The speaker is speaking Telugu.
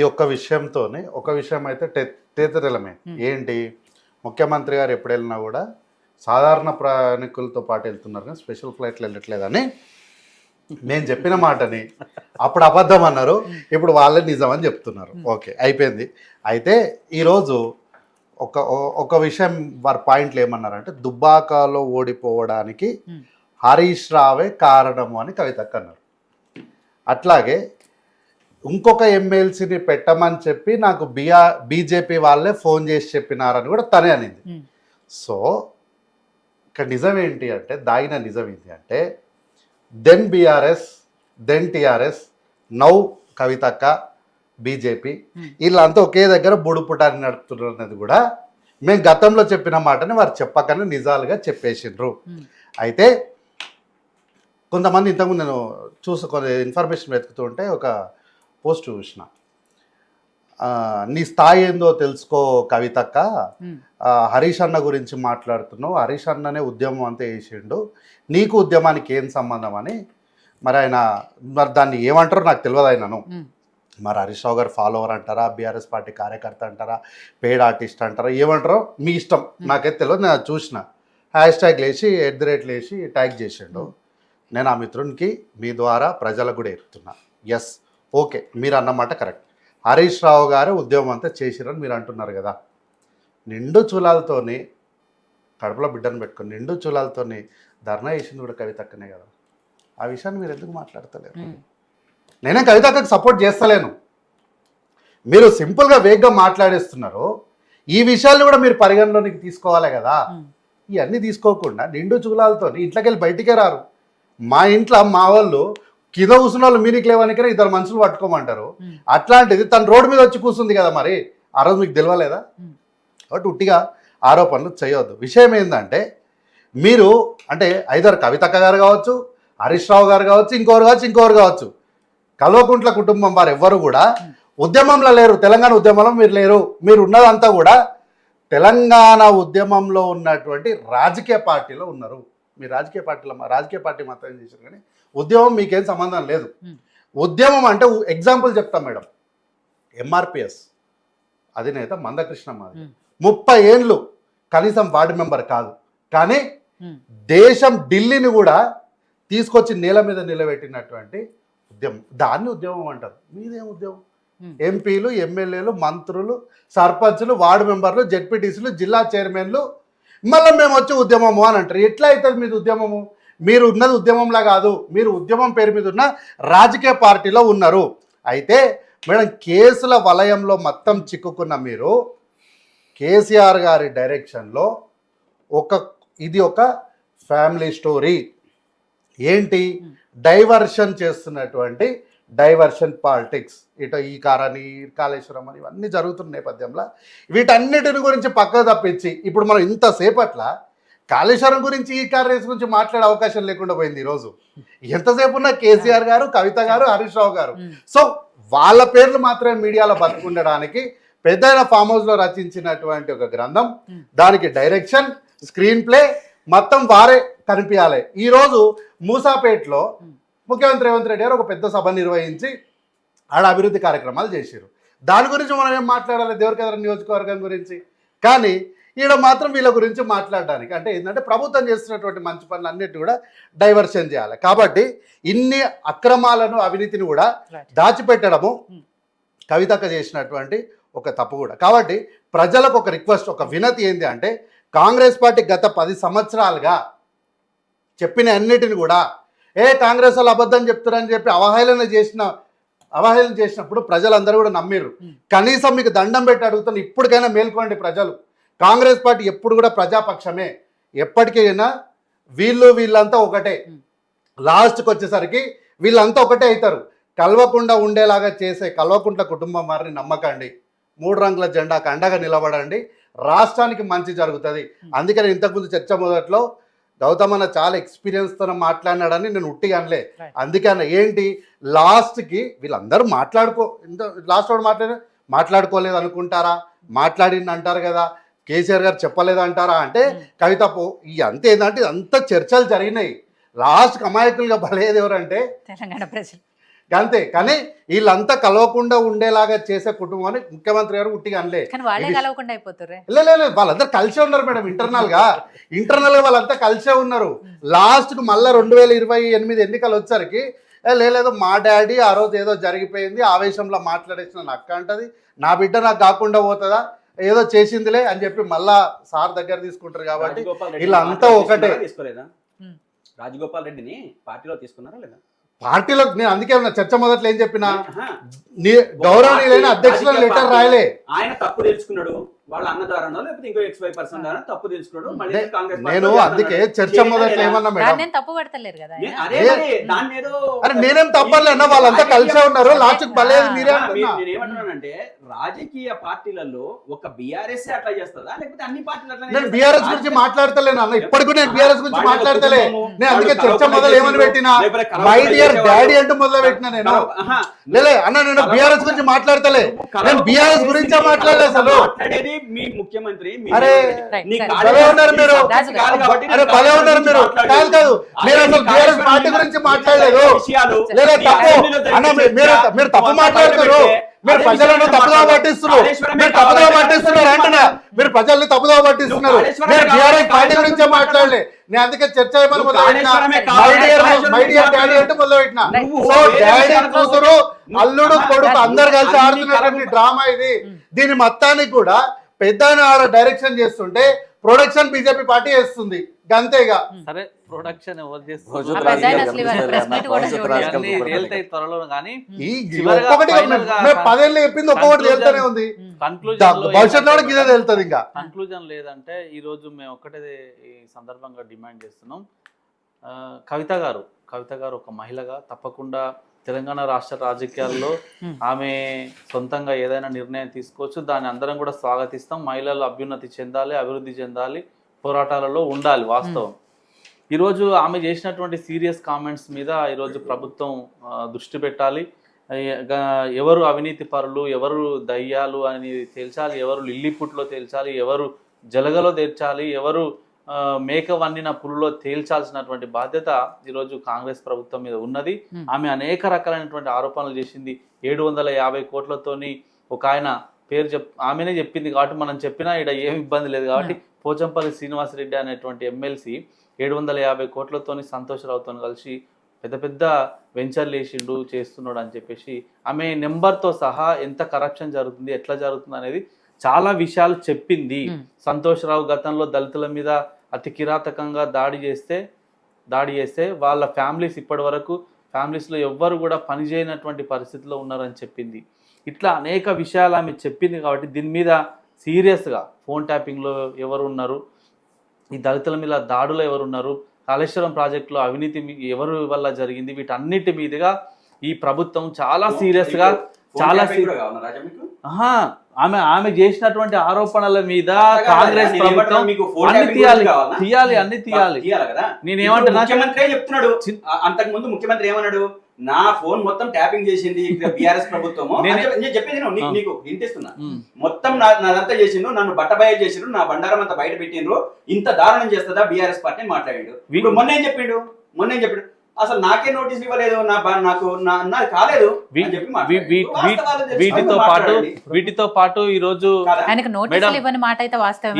ఈ ఒక్క విషయంతోనే ఒక విషయం అయితే టే- తేతరెలమే ఏంటి? ముఖ్యమంత్రి గారు ఎప్పుడు వెళ్ళినా కూడా సాధారణ ప్రయాణికులతో పాటు వెళ్తున్నారు కానీ స్పెషల్ ఫ్లైట్లు వెళ్ళట్లేదని నేను చెప్పిన మాటని అప్పుడు అబద్ధం అన్నారు. ఇప్పుడు వాళ్ళే నిజం అని చెప్తున్నారు. ఓకే అయిపోయింది. అయితే ఈరోజు ఒక ఒక విషయం వారి పాయింట్లు ఏమన్నారంటే దుబ్బాకలో ఓడిపోవడానికి. హరీష్ రావే కారణము అని కవితక్క అన్నారు అట్లాగే ఇంకొక ఎమ్మెల్సీని పెట్టమని చెప్పి నాకు బిఆర్ బీజేపీ వాళ్ళే ఫోన్ చేసి చెప్పినారని కూడా తనే అనింది. సో ఇక్కడ నిజం ఏంటి అంటే దాగిన నిజం ఏంటి అంటే then BRS then TRS now కవితక్క బీజేపీ. వీళ్ళంతా ఒకే దగ్గర బుడుపుటాన్ని నడుపుతున్నారు అనేది కూడా మేము గతంలో చెప్పిన మాటని వారు చెప్పకనే నిజాలుగా చెప్పేసిండ్రు. అయితే కొంతమంది ఇంతకుముందు నేను చూసి కొన్ని ఇన్ఫర్మేషన్ వెతుకుతూ ఉంటే ఒక పోస్ట్ చూసిన. నీ స్థాయి ఏందో తెలుసుకో కవితక్క. హరీష్ అన్న గురించి మాట్లాడుతున్నావు. హరీష్ అన్ననే ఉద్యమం అంతా వేసిండు నీకు ఉద్యమానికి ఏం సంబంధం అని? మరి ఆయన మరి దాన్ని ఏమంటారో నాకు తెలియదు ఆయనను మరి హరీష్ రావు గారు ఫాలోవర్ అంటారా? బీఆర్ఎస్ పార్టీ కార్యకర్త అంటారా? పెయిడ్ ఆర్టిస్ట్ అంటారా? ఏమంటారో మీ ఇష్టం. నాకైతే తెలియదు నేను చూసిన. హ్యాష్ ట్యాగ్ లేచి ఎట్ ది రేట్ లేచి ట్యాగ్ చేసిండు. నేను ఆ మిత్రునికి మీ ద్వారా ప్రజలకు కూడా చెప్తున్నా ఎస్ ఓకే మీరు అన్నమాట కరెక్ట్. హరీష్ రావు గారు ఉద్యమం అంతా చేసిరని మీరు అంటున్నారు కదా. నిండు చూలాలతోని కడుపులో బిడ్డను పెట్టుకొని నిండు చూలాలతోని ధర్నా చేసింది కూడా కవితక్కనే కదా. ఆ విషయాన్ని మీరు ఎందుకు మాట్లాడతలేరు? నేనే కవితక్కకు సపోర్ట్ చేస్తలేను. మీరు సింపుల్గా వేగ్గా మాట్లాడేస్తున్నారు ఈ విషయాలు కూడా మీరు పరిగణలోనికి తీసుకోవాలి కదా. ఇవన్నీ తీసుకోకుండా నిండు చూలాలతో ఇంట్లోకి వెళ్ళి బయటికే రారు. మా ఇంట్లో మా వాళ్ళు కింద కూర్చున్న వాళ్ళు మీరికి లేవనికనే ఇద్దరు మనుషులు పట్టుకోమంటారు. అట్లాంటిది తను రోడ్డు మీద వచ్చి కూర్చుంది కదా మరి. ఆ రోజు మీకు తెలియలేదా. కాబట్టి ఉట్టిగా ఆరోపణలు చేయొద్దు. విషయం ఏంటంటే మీరు అంటే ఐదరు కవితక్క గారు కావచ్చు హరీష్ రావు గారు కావచ్చు ఇంకోరు కావచ్చు ఇంకోరు కావచ్చు కల్వకుంట్ల కుటుంబం వారు ఎవ్వరు కూడా ఉద్యమంలో లేరు. తెలంగాణ ఉద్యమంలో మీరు లేరు. మీరు ఉన్నదంతా కూడా తెలంగాణ ఉద్యమంలో ఉన్నటువంటి రాజకీయ పార్టీలో ఉన్నారు. మీ రాజకీయ పార్టీలో రాజకీయ పార్టీ మాత్రం చేశారు కానీ ఉద్యమం మీకేం సంబంధం లేదు. ఉద్యమం అంటే ఎగ్జాంపుల్ చెప్తాం మేడం. ఎంఆర్పిఎస్ అధినేత మందకృష్ణ మాది. ముప్పై ఏండ్లు కనీసం వార్డు మెంబర్ కాదు. కానీ దేశం ఢిల్లీని కూడా తీసుకొచ్చి నేల మీద నిలబెట్టినటువంటి ఉద్యమం. దాన్ని ఉద్యమం అంటారు. మీదేం ఉద్యమం? ఎంపీలు ఎమ్మెల్యేలు మంత్రులు సర్పంచులు వార్డు మెంబర్లు జెడ్పీటీసీలు జిల్లా చైర్మన్లు మళ్ళీ మేము వచ్చి ఉద్యమము అని అంటారు. ఎట్లా అవుతుంది మీది ఉద్యమము? మీరు ఉన్నది ఉద్యమంలా కాదు మీరు ఉద్యమం పేరు మీద ఉన్న రాజకీయ పార్టీలో ఉన్నారు. అయితే మేడం కేసుల వలయంలో మొత్తం చిక్కుకున్న మీరు కేసీఆర్ గారి డైరెక్షన్లో ఒక ఇది ఒక ఫ్యామిలీ స్టోరీ. ఏంటి? డైవర్షన్ చేస్తున్నటువంటి డైవర్షన్ పాలిటిక్స్. ఇటు ఈ కారని కాళేశ్వరం అని ఇవన్నీ జరుగుతున్న నేపథ్యంలో వీటన్నిటిని గురించి పక్కకు తప్పించి ఇప్పుడు మనం ఇంతసేపట్ల కాళేశ్వరం గురించి ఈ కార్ రేస్ గురించి మాట్లాడే అవకాశం లేకుండా పోయింది ఈరోజు. ఎంతసేపు ఉన్న కేసీఆర్ గారు కవిత గారు హరీష్ రావు గారు. సో వాళ్ళ పేర్లు మాత్రమే మీడియాలో బతుకుండడానికి పెద్దయిన ఫామ్ హౌస్లో రచించినటువంటి ఒక గ్రంథం. దానికి డైరెక్షన్ స్క్రీన్ ప్లే మొత్తం వారే కనిపించాలి. ఈ రోజు మూసాపేటలో. ముఖ్యమంత్రి రేవంత్ రెడ్డి గారు ఒక పెద్ద సభ నిర్వహించి ఆడ అభివృద్ధి కార్యక్రమాలు చేశారు. దాని గురించి మనం ఏం మాట్లాడాలి? దేవరకద్ర నియోజకవర్గం గురించి. కానీ ఈడ మాత్రం వీళ్ళ గురించి మాట్లాడడానికి అంటే ఏంటంటే ప్రభుత్వం చేస్తున్నటువంటి మంచి పనులు అన్నిటి కూడా డైవర్షన్ చేయాలి కాబట్టి ఇన్ని అక్రమాలను అవినీతిని కూడా. దాచిపెట్టడము Hmm. కవితక్క చేసినటువంటి ఒక తప్పు కూడా కాబట్టి ప్రజలకు ఒక రిక్వెస్ట్ ఒక వినతి ఏంటి అంటే కాంగ్రెస్ పార్టీ గత పది సంవత్సరాలుగా చెప్పిన అన్నిటిని కూడా ఏ కాంగ్రెస్ వాళ్ళు అబద్ధం చెప్తారని చెప్పి అవహేళన చేసిన అవహేళన చేసినప్పుడు ప్రజలందరూ కూడా నమ్మిర్రు Hmm. కనీసం మీకు దండం పెట్టి అడుగుతున్న ఇప్పటికైనా మేల్కోండి ప్రజలు కాంగ్రెస్ పార్టీ ఎప్పుడు కూడా ప్రజాపక్షమే. ఎప్పటికైనా వీళ్ళు వీళ్ళంతా ఒకటే. లాస్ట్కి వచ్చేసరికి వీళ్ళంతా ఒకటే అవుతారు. కలవకుండా ఉండేలాగా చేసే కల్వకుంట్ల కుటుంబం వారిని నమ్మకండి. మూడు రంగుల జెండాకు అండగా నిలబడండి. రాష్ట్రానికి మంచి జరుగుతుంది. అందుకని ఇంతకుముందు చర్చ మొదట్లో గౌతమ్ అన్న చాలా ఎక్స్పీరియన్స్తో మాట్లాడినాడని నేను ఉట్టిగా అనలే. అందుకని ఏంటి? లాస్ట్కి వీళ్ళందరూ మాట్లాడుకో ఇంత లాస్ట్ వాడు మాట్లాడి మాట్లాడుకోలేదు అనుకుంటారా? మాట్లాడింది అంటారు కదా. కేసీఆర్ గారు చెప్పలేదు అంటారా అంటే కవిత పో ఈ అంత ఏంటంటే అంత చర్చలు జరిగినాయి. లాస్ట్కి అమాయకులుగా బలేదు ఎవరంటే? తెలంగాణ ప్రజలు. అంతే కానీ వీళ్ళంతా కలవకుండా ఉండేలాగా చేసే కుటుంబాన్ని ముఖ్యమంత్రి గారు ఉట్టిగా అనలే. కలవకుండా అయిపోతారు వాళ్ళందరూ కలిసే ఉన్నారు మేడం ఇంటర్నల్గా ఇంటర్నల్గా వాళ్ళంతా కలిసే ఉన్నారు. లాస్ట్కు మళ్ళీ రెండు వేల ఇరవై ఎనిమిది ఎన్నికలు వచ్చరికి "ఏ, లే, లేదు మా డాడీ ఆ రోజు ఏదో జరిగిపోయింది ఆవేశంలో మాట్లాడేసిన నా అక్క అంటది నా బిడ్డ నాకు కాకుండా పోతుందా? ఏదో చేసిందిలే అని చెప్పి మళ్ళా సార్ దగ్గర తీసుకుంటారు కాబట్టి వీళ్ళంతా ఒకటే. తీసుకోలేదా. రాజగోపాల్ రెడ్డిని పార్టీలో తీసుకున్నారా లేదా పార్టీలో నేను అందుకే ఉన్నా. చర్చ మొదట్లో ఏం చెప్పినా? గౌరవనీయులైన అధ్యక్షుల లెటర్ రాయలే. ఆయన తప్పు తెలుసుకున్నాడు. వాళ్ళ అన్న ద్వారానో లేకపోతే ఇంకో ఎక్స్ వై పర్సన్ ద్వారా తప్పు తెలుసుకున్నాడు. మళ్ళీ నే- కాంగ్రెస్ నేను అందుకే. చర్చ మొదట్లో? ఏమన్నా మేడం? దాన్ని నేను తప్పు పడతలేరు కదా దాన్ని ఏదో అరే నేనేం తప్పలే అన్న వాళ్ళంతా కలిసే ఉన్నారు లాస్ట్ బలేదు మీరు- నేను ఏమంటున్నానంటే రాజకీయ పార్టీలలో ఒక బీఆర్ఎస్ అట్లా చేస్తుందా? లేకపోతే అన్ని పార్టీలు అట్లా నేను బీఆర్ఎస్ గురించి మాట్లాడతలేను అన్న. ఇప్పటికీ నేను బీఆర్ఎస్ గురించి మాట్లాడతలే. నేను అందుకే చర్చ మొదలు ఏమని పెట్టినా? మై డాడీ అంటూ మొదలు పెట్టినా నేను లేలే అన్న నేను బీఆర్ఎస్ గురించి మాట్లాడతలే. నేను బీఆర్ఎస్ గురించే మాట్లాడలే అసలు. మీ ముఖ్యమంత్రి అరే, భలే ఉన్నారు మీరు. అరే భలే ఉన్నారు మీరు. మాట్లాడలేదు. కాదు కాదు మీరు అసలు బీఆర్ఎస్ పార్టీ గురించి మాట్లాడలేదు. లేదా తప్పు. అన్న మీరు- తప్పు మాట్లాడుతున్నారు. మీరు ప్రజలను మాట్లాడు. పట్టిస్తున్నారు. మీరు కావాలి. పట్టిస్తున్నారు అంటున్నా మీరు ప్రజల్ని తప్పుగా పట్టిస్తున్నారు. మీరు కావాలి, బీఆర్ఎస్ పార్టీ గురించే మాట్లాడలే. నేను అందుకే చర్చ అంటే సో డాడీ కూతురు అల్లుడు కొడుకు. అందరు కలిసి ఆడుతున్నటువంటి డ్రామా ఇది. దీని మొత్తానికి కూడా పెద్ద ఆడ డైరెక్షన్ చేస్తుంటే ప్రొడక్షన్ బీజేపీ పార్టీ వేస్తుంది గంతేగా. సరే ప్రొడక్షన్ ఎవరు. చేస్తారు? త్వరలో కానీ పదేళ్ళు చెప్పింది ఒక్కొక్కటి తేలుతూనే ఉంది. కన్క్లూజన్ భవిష్యత్తులో కూడా ఇదే తెలుస్తుంది ఇంకా. కన్క్లూజన్ లేదంటే ఈ రోజు మేము ఒక్కటే ఈ సందర్భంగా డిమాండ్ చేస్తున్నాం. కవిత గారు కవిత గారు ఒక మహిళగా తప్పకుండా తెలంగాణ రాష్ట్ర రాజకీయాల్లో. ఆమె సొంతంగా ఏదైనా నిర్ణయం తీసుకోవచ్చు. దాన్ని అందరం కూడా స్వాగతిస్తాం. మహిళలు అభ్యున్నతి చెందాలి అభివృద్ధి చెందాలి. పోరాటాలలో ఉండాలి వాస్తవం. ఈరోజు ఆమె చేసినటువంటి సీరియస్ కామెంట్స్ మీద ఈరోజు ప్రభుత్వం దృష్టి పెట్టాలి. ఎవరు అవినీతి పరులు ఎవరు దయ్యాలు అని తేల్చాలి ఎవరు లిల్లీపుట్లో తేల్చాలి ఎవరు జలగలో తేల్చాలి ఎవరు మేక వన్నిన పులులో తేల్చాల్సినటువంటి బాధ్యత ఈరోజు కాంగ్రెస్ ప్రభుత్వం మీద ఉన్నది. ఆమె అనేక రకాలైనటువంటి ఆరోపణలు చేసింది. ఏడు వందల యాభై కోట్లతోని ఒక ఆయన పేరు చెప్ ఆమెనే చెప్పింది కాబట్టి మనం చెప్పినా ఇక్కడ ఏం ఇబ్బంది లేదు కాబట్టి పోచంపల్లి శ్రీనివాసరెడ్డి అనేటువంటి ఎమ్మెల్సీ ఏడు వందల యాభై కోట్లతోని సంతోషరావుతో కలిసి పెద్ద పెద్ద వెంచర్లు వేసిండు చేస్తున్నాడు అని చెప్పేసి ఆమె నెంబర్తో సహా ఎంత కరప్షన్ జరుగుతుంది ఎట్లా జరుగుతుంది అనేది చాలా విషయాలు చెప్పింది. సంతోషరావు గతంలో దళితుల మీద అతి కిరాతకంగా దాడి చేస్తే దాడి చేస్తే వాళ్ళ ఫ్యామిలీస్ ఇప్పటి వరకు ఫ్యామిలీస్లో ఎవ్వరు కూడా పనిచేయనటువంటి పరిస్థితిలో ఉన్నారని చెప్పింది ఇట్లా అనేక విషయాలు ఆమె చెప్పింది కాబట్టి దీని మీద సీరియస్గా ఫోన్ ట్యాపింగ్లో ఎవరు ఉన్నారు ఈ దళితుల మీద దాడులు ఎవరు ఉన్నారు కాళేశ్వరం ప్రాజెక్టులో అవినీతి ఎవరు వల్ల జరిగింది? వీటన్నిటి మీదుగా ఈ ప్రభుత్వం చాలా సీరియస్గా చాలా ఆమె ఆమె చేసినటువంటి ఆరోపణల మీద కాంగ్రెస్ ప్రభుత్వం అన్ని తీయాలి? తీయాలి అన్ని తీయాలి. తీయాలి కదా? నేను ఇప్పుడు ఏమంటున్నా ముఖ్యమంత్రి చెప్తున్నాడు. అంతకు ముందు ముఖ్యమంత్రి ఏమన్నాడు? నా ఫోన్ మొత్తం ట్యాపింగ్ చేసింది బీఆర్ఎస్ ప్రభుత్వము. నేను- చెప్పేది నీకు వినిపిస్తున్నా. మొత్తం నా నాదంతా చేసిండ్రు నన్ను బట్టబయలు చేసిండ్రు నా బండారం అంతా బయట పెట్టిండ్రు. ఇంత దారుణం చేస్తుందా బీఆర్ఎస్ పార్టీ మాట్లాడిండు. ఇప్పుడు మొన్న ఏం చెప్పిండు? మొన్న ఏం చెప్పిండు? అసలు నాకే నోటీస్ ఇవ్వలేదు నా బ- నాకు నా నాది కాలేదు వీటితో పాటు. వీటితో పాటు ఈ రోజు? ఆయనకు నోటీసులు ఇవ్వని మాట అయితే వాస్తవమే